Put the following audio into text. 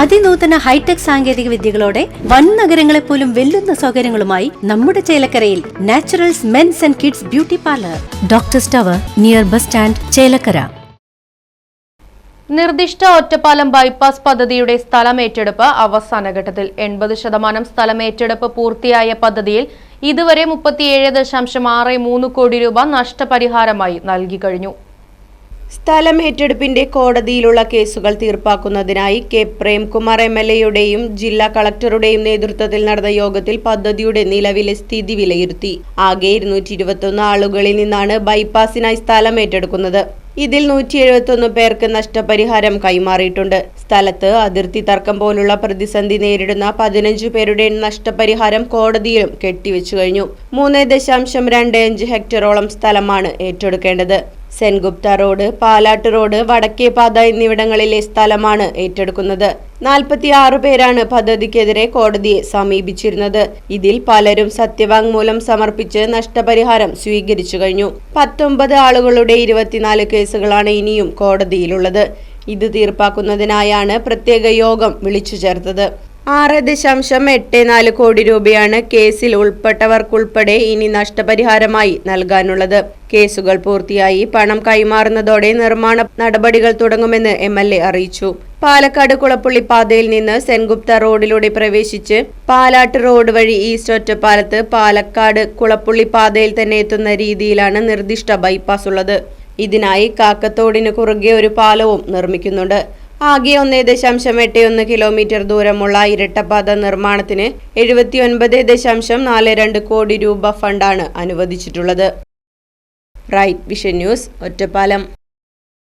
അതിനൂതന hi tech സാങ്കേതിക വിദ്യകളോടെ വൻ നഗരങ്ങളെ പോലും വെല്ലുന്ന സൗകര്യങ്ങളുമായി നമ്മുടെ ചേലക്കരയിൽ Naturals men's and kids beauty parlour. Doctor സ്റ്റവർ near bus stand Chelakkara. നിർദ്ദിഷ്ട ഒറ്റപ്പാലം ബൈപ്പാസ് പദ്ധതിയുടെ സ്ഥലമേറ്റെടുപ്പ് അവസാന ഘട്ടത്തിൽ. എൺപത് ശതമാനം സ്ഥലമേറ്റെടുപ്പ് പൂർത്തിയായ പദ്ധതിയിൽ ഇതുവരെ മുപ്പത്തിയേഴ് ദശാംശം ആറ് മൂന്ന് കോടി രൂപ നഷ്ടപരിഹാരമായി നൽകി കഴിഞ്ഞു. സ്ഥലം ഏറ്റെടുപ്പിന്റെ കോടതിയിലുള്ള കേസുകൾ തീർപ്പാക്കുന്നതിനായി കെ. പ്രേംകുമാർ എം എൽ എയുടെയും ജില്ലാ കളക്ടറുടെയും നേതൃത്വത്തിൽ നടന്ന യോഗത്തിൽ പദ്ധതിയുടെ നിലവിലെ സ്ഥിതി വിലയിരുത്തി. ആകെ ഇരുന്നൂറ്റി ഇരുപത്തൊന്ന് ആളുകളിൽ നിന്നാണ് ബൈപ്പാസിനായി സ്ഥലം ഏറ്റെടുക്കുന്നത്. ഇതിൽ നൂറ്റി എഴുപത്തൊന്ന് പേർക്ക് നഷ്ടപരിഹാരം കൈമാറിയിട്ടുണ്ട്. സ്ഥലത്ത് അതിർത്തി തർക്കം പോലുള്ള പ്രതിസന്ധി നേരിടുന്ന പതിനഞ്ചു പേരുടെ നഷ്ടപരിഹാരം കോടതിയിലും കെട്ടിവെച്ചു കഴിഞ്ഞു. മൂന്ന് ദശാംശം രണ്ട് അഞ്ച് ഹെക്ടറോളം സ്ഥലമാണ് ഏറ്റെടുക്കേണ്ടത്. സെൻഗുപ്ത റോഡ് പാലാട്ട് റോഡ് വടക്കേ പാത എന്നിവിടങ്ങളിലെ സ്ഥലമാണ് ഏറ്റെടുക്കുന്നത്. നാൽപ്പത്തി ആറ് പേരാണ് പദ്ധതിക്കെതിരെ കോടതിയെ സമീപിച്ചിരുന്നത്. ഇതിൽ പലരും സത്യവാങ്മൂലം സമർപ്പിച്ച് നഷ്ടപരിഹാരം സ്വീകരിച്ചു കഴിഞ്ഞു. പത്തൊമ്പത് ആളുകളുടെ ഇരുപത്തിനാല് കേസുകളാണ് ഇനിയും കോടതിയിലുള്ളത്. ഇത് തീർപ്പാക്കുന്നതിനായാണ് പ്രത്യേക യോഗം വിളിച്ചു ചേർത്തത്. ആറ് ദശാംശം എട്ട് നാല് കോടി രൂപയാണ് കേസിൽ ഉൾപ്പെട്ടവർക്കുൾപ്പെടെ ഇനി നഷ്ടപരിഹാരമായി നൽകാനുള്ളത്. കേസുകൾ പൂർത്തിയായി പണം കൈമാറുന്നതോടെ നിർമ്മാണ നടപടികൾ തുടങ്ങുമെന്ന് എം എൽ എ അറിയിച്ചു. പാലക്കാട് കുളപ്പുള്ളി പാതയിൽ നിന്ന് സെൻഗുപ്ത റോഡിലൂടെ പ്രവേശിച്ച് പാലാട്ട് റോഡ് വഴി ഈസ്റ്റ് ഒറ്റപ്പാലത്ത് പാലക്കാട് കുളപ്പുള്ളി പാതയിൽ തന്നെ എത്തുന്ന രീതിയിലാണ് നിർദ്ദിഷ്ട ബൈപ്പാസ് ഉള്ളത്. ഇതിനായി കാക്കത്തോടിന് കുറുകെ ഒരു പാലവും നിർമ്മിക്കുന്നുണ്ട്. ആകെ ഒന്നേ ദശാംശം എട്ട് ഒന്ന് കിലോമീറ്റർ ദൂരമുള്ള ഇരട്ടപാത നിർമ്മാണത്തിന് എഴുപത്തിയൊൻപത് ദശാംശം നാല് രണ്ട് കോടി രൂപ ഫണ്ടാണ് അനുവദിച്ചിട്ടുള്ളത്. Right Vision News Ottapalam.